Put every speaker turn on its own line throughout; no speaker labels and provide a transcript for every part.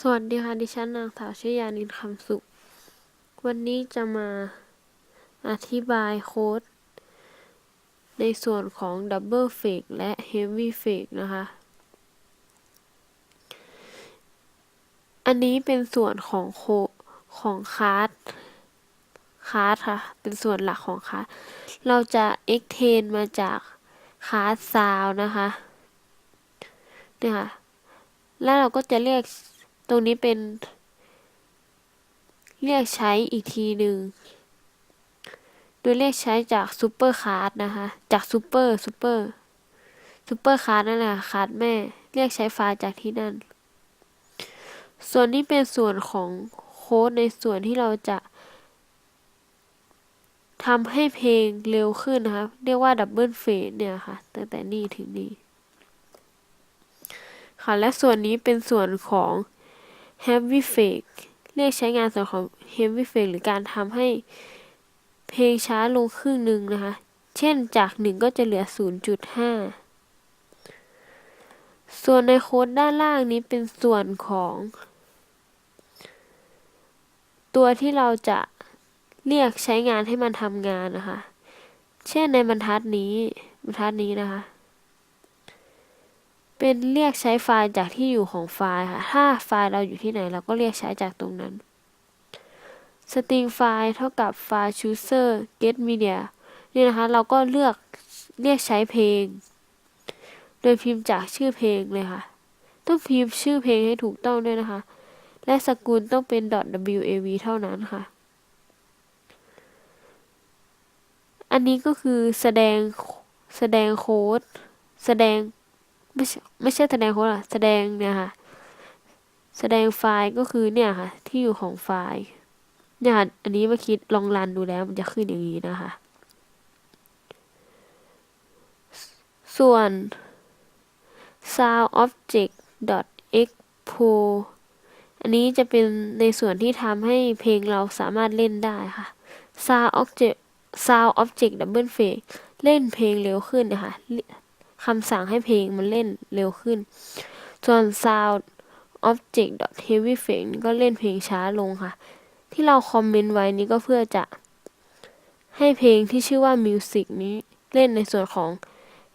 สวัสดีค่ะ ดิฉันนางสาวชยานินคำสุข วันนี้จะมาอธิบายโค้ด ในส่วนของ Double Fake และ Heavy Fake นะคะ อันนี้เป็นส่วนของโคของคาร์ดคาร์ดค่ะ เป็นส่วนหลักของคาร์ดเราจะ extend มาจากคาร์ดซาวนะคะเนี่ยค่ะ แล้วเราก็จะเรียก ตรงนี้เป็น เรียกใช้อีกทีหนึ่ง โดยเรียกใช้จากซูเปอร์คาร์ดนะคะ จากซูเปอร์ซูเปอร์ซูเปอร์คาร์ดนั่นแหละคาร์ดแม่ เรียกใช้ไฟล์จากที่นั่น ส่วนนี้เป็นส่วนของโค้ดในส่วนที่เราจะทำให้เพลงเร็วขึ้นนะคะ เรียกว่าดับเบิลเฟสเนี่ยค่ะ ตั้งแต่นี่ถึงนี่ค่ะ และส่วนนี้เป็นส่วนของ heavy fake เรียกใช้งานส่วนของ heavy fake หรือการทำให้เพลงช้าลงครึ่งหนึ่งนะคะ เช่นจาก 1 ก็จะเหลือ 0.5 ส่วนในโค้ดด้านล่างนี้เป็นส่วนของ ตัวที่เราจะเรียกใช้งานให้มันทำงานนะคะ เช่นในบรรทัดนี้ บรรทัดนี้นะคะ เป็นเรียกใช้ไฟล์จากที่อยู่ของไฟล์ค่ะ ถ้าไฟล์เราอยู่ที่ไหนเราก็เรียกใช้จากตรงนั้น string ไฟล์เท่ากับไฟล์ chooser get media นี่นะคะ เราก็เลือกเรียกใช้เพลง โดยพิมพ์จากชื่อเพลงเลยค่ะ ต้องพิมพ์ชื่อเพลงให้ถูกต้องด้วยนะคะ และสกุลต้องเป็น .wav เท่านั้นค่ะ อันนี้ก็คือแสดงแสดงโค้ด แสดง ไม่ใช่ไม่ใช่แสดงโค้ดอะแสดงเนี่ยค่ะ แสดงไฟล์ก็คือเนี่ยค่ะ ที่อยู่ของไฟล์ เนี่ยค่ะอันนี้เมื่อคิดลองรันดูแล้วมันจะขึ้นอย่างนี้นะคะ ส่วน sound object expo อันนี้จะเป็นในส่วนที่ทำให้เพลงเราสามารถเล่นได้ค่ะ sound object sound object double fake เล่นเพลงเร็วขึ้นนะคะ คำสั่งให้เพลงมันเล่นเร็วขึ้น ส่วน sound object heavy fake ก็เล่นเพลงช้าลงค่ะ ที่เราคอมเมนต์ไว้นี้ก็เพื่อจะให้เพลงที่ชื่อว่า music นี้เล่นในส่วนของ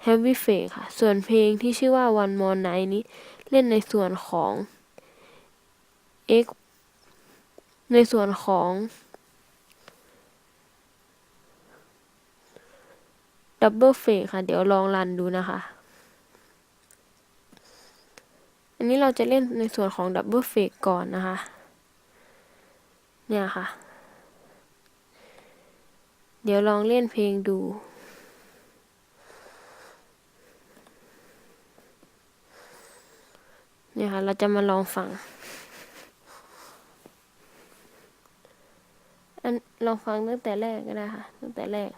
heavy fake ค่ะ ส่วนเพลงที่ชื่อว่า one more night นี้เล่นในส่วนของ x ในส่วนของ ดับเบิลเฟกค่ะ เดี๋ยวลองรันดูนะคะ อันนี้เราจะเล่นในส่วนของดับเบิลเฟกก่อนนะคะ เนี่ยค่ะ เดี๋ยวลองเล่นเพลงดูเนี่ยค่ะเราจะมาลองฟัง อันลองฟังตั้งแต่แรกก็ได้ค่ะ ตั้งแต่แรก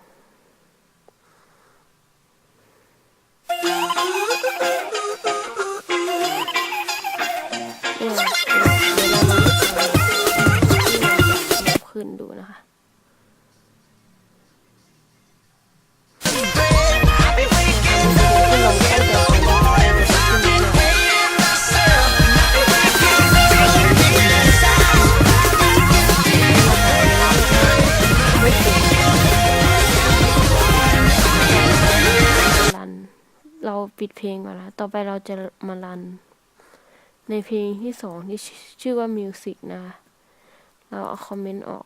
ปิดเพลงก่อนนะต่อไปเราจะมารัน ในเพลงที่สองที่ชื่อว่า Music นะคะเราเอาคอมเมนต์ออก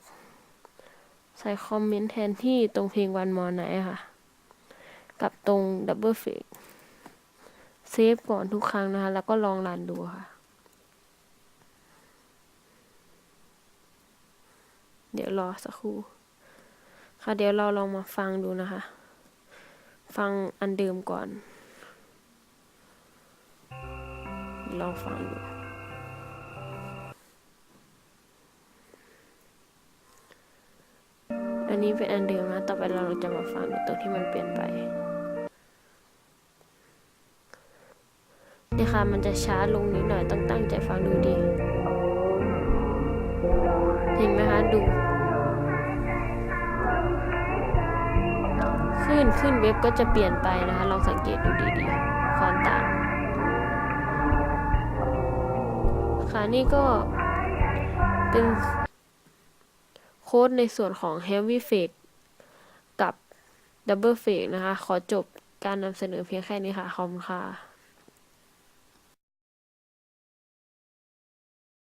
ใส่คอมเมนต์แทนที่ตรงเพลงวันมอไหนค่ะ กับตรงดับเบิลเฟกเซฟก่อนทุกครั้งนะคะ แล้วก็ลองรันดูค่ะ เดี๋ยวรอสักครู่ ค่ะเดี๋ยวเราลองมาฟังดูนะคะ ฟังอันเดิมก่อน ลองฟังดูอันนี้เป็นอันเดิมนะ ต่อไปเราจะมาฟังตรงที่มันเปลี่ยนไปนี่ค่ะ มันจะช้าลงนิดหน่อย ต้องตั้งใจฟังดูดี เห็นไหมคะ ดู ขึ้น ขึ้นเว็บก็จะเปลี่ยนไปนะคะ ลองสังเกตดูดีๆ ความต่าง นี่ก็เป็นโค้ดในส่วนของ Heavy Fake กับ Double Fake นะคะ ขอจบการนำเสนอเพียงแค่นี้ค่ะ ขอบคุณค่ะ